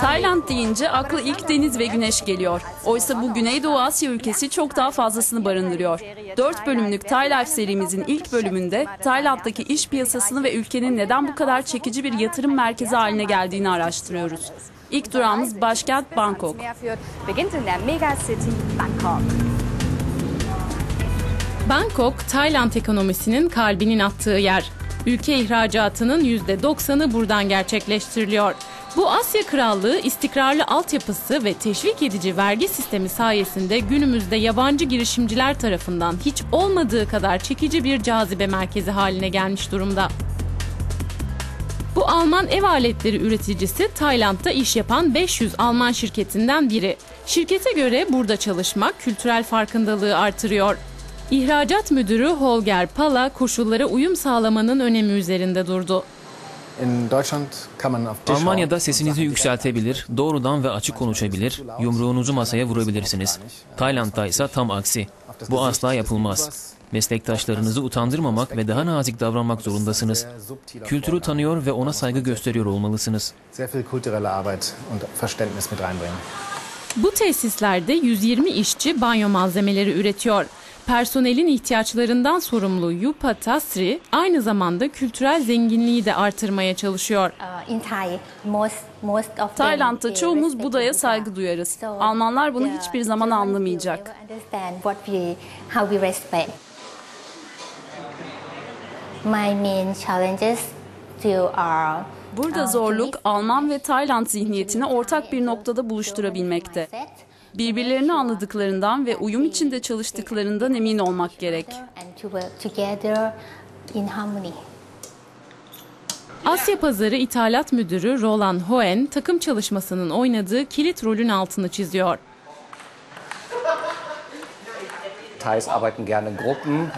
Tayland deyince akla ilk deniz ve güneş geliyor. Oysa bu Güneydoğu Asya ülkesi çok daha fazlasını barındırıyor. 4 bölümlük Thai Life serimizin ilk bölümünde Tayland'daki iş piyasasını ve ülkenin neden bu kadar çekici bir yatırım merkezi haline geldiğini araştırıyoruz. İlk durağımız başkent Bangkok. Bangkok, Tayland ekonomisinin kalbinin attığı yer. Ülke ihracatının %90'ı buradan gerçekleştiriliyor. Bu Asya Krallığı istikrarlı altyapısı ve teşvik edici vergi sistemi sayesinde günümüzde yabancı girişimciler tarafından hiç olmadığı kadar çekici bir cazibe merkezi haline gelmiş durumda. Bu Alman ev aletleri üreticisi Tayland'da iş yapan 500 Alman şirketinden biri. Şirkete göre burada çalışmak kültürel farkındalığı artırıyor. İhracat müdürü Holger Pala koşullara uyum sağlamanın önemi üzerinde durdu. Almanya'da sesinizi yükseltebilir, doğrudan ve açık konuşabilir, yumruğunuzu masaya vurabilirsiniz. Tayland'da ise tam aksi. Bu asla yapılmaz. Meslektaşlarınızı utandırmamak ve daha nazik davranmak zorundasınız. Kültürü tanıyor ve ona saygı gösteriyor olmalısınız. Bu tesislerde 120 işçi banyo malzemeleri üretiyor. Personelin ihtiyaçlarından sorumlu Yupa Tasri aynı zamanda kültürel zenginliği de artırmaya çalışıyor. Uh, Tayland'da çoğumuz Buda'ya saygı duyarız. Almanlar bunu hiçbir zaman anlamayacak. My main challenges Burada uh, zorluk Alman ve Tayland zihniyetini ortak bir noktada buluşturabilmekte. Birbirlerini anladıklarından ve uyum içinde çalıştıklarından emin olmak gerek. Asya Pazarı İthalat Müdürü Roland Hoen takım çalışmasının oynadığı kilit rolün altını çiziyor.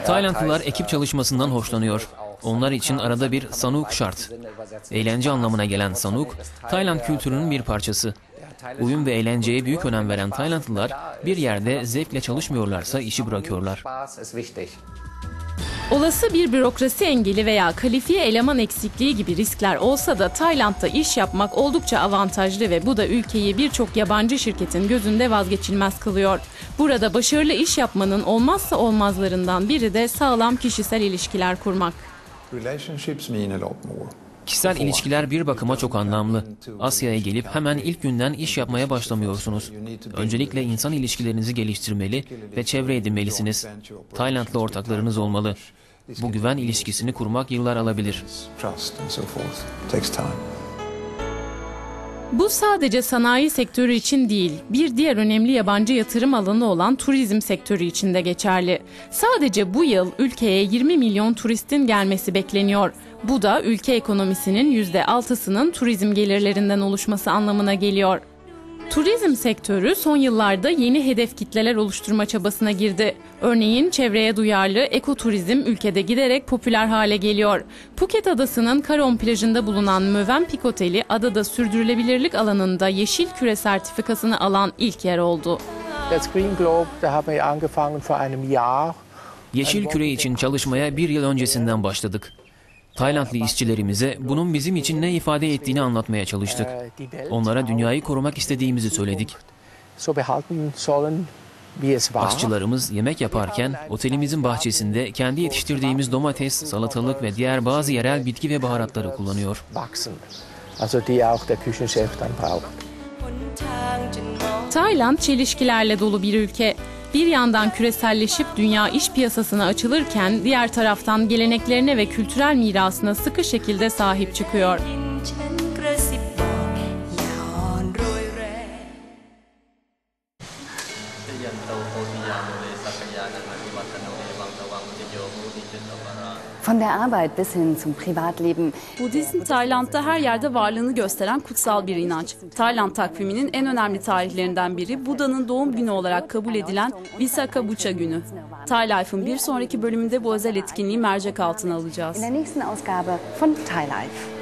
Taylandlılar ekip çalışmasından hoşlanıyor. Onlar için arada bir sanuk şart. Eğlence anlamına gelen sanuk, Tayland kültürünün bir parçası. Uyum ve eğlenceye büyük önem veren Taylandlılar bir yerde zevkle çalışmıyorlarsa işi bırakıyorlar. Olası bir bürokrasi engeli veya kalifiye eleman eksikliği gibi riskler olsa da Tayland'da iş yapmak oldukça avantajlı ve bu da ülkeyi birçok yabancı şirketin gözünde vazgeçilmez kılıyor. Burada başarılı iş yapmanın olmazsa olmazlarından biri de sağlam kişisel ilişkiler kurmak. Relationships mean a lot more. Kişisel ilişkiler bir bakıma çok anlamlı. Asya'ya gelip hemen ilk günden iş yapmaya başlamıyorsunuz. Öncelikle insan ilişkilerinizi geliştirmeli ve çevre edinmelisiniz. Taylandlı ortaklarınız olmalı. Bu güven ilişkisini kurmak yıllar alabilir. Bu sadece sanayi sektörü için değil, bir diğer önemli yabancı yatırım alanı olan turizm sektörü için de geçerli. Sadece bu yıl ülkeye 20 milyon turistin gelmesi bekleniyor. Bu da ülke ekonomisinin %6'sının turizm gelirlerinden oluşması anlamına geliyor. Turizm sektörü son yıllarda yeni hedef kitleler oluşturma çabasına girdi. Örneğin çevreye duyarlı ekoturizm ülkede giderek popüler hale geliyor. Phuket adasının Karon plajında bulunan Mövenpick Oteli adada sürdürülebilirlik alanında yeşil küre sertifikasını alan ilk yer oldu. Das Green Globe, da haben wir angefangen vor einem Jahr. Yeşil küre için çalışmaya bir yıl öncesinden başladık. Taylandlı işçilerimize bunun bizim için ne ifade ettiğini anlatmaya çalıştık. Onlara dünyayı korumak istediğimizi söyledik. Aşçılarımız yemek yaparken otelimizin bahçesinde kendi yetiştirdiğimiz domates, salatalık ve diğer bazı yerel bitki ve baharatları kullanıyor. Tayland çelişkilerle dolu bir ülke. Bir yandan küreselleşip dünya iş piyasasına açılırken diğer taraftan geleneklerine ve kültürel mirasına sıkı şekilde sahip çıkıyor. Von der Arbeit bis hin zum Privatleben. Budizm Tayland'da her yerde varlığını gösteren kutsal bir inanç. Tayland takviminin en önemli tarihlerinden biri Buda'nın doğum günü olarak kabul edilen Visakha Bucha günü. Thai Life'ın bir sonraki bölümünde bu özel etkinliği mercek altına alacağız. In der nächsten Ausgabe von Thai Life.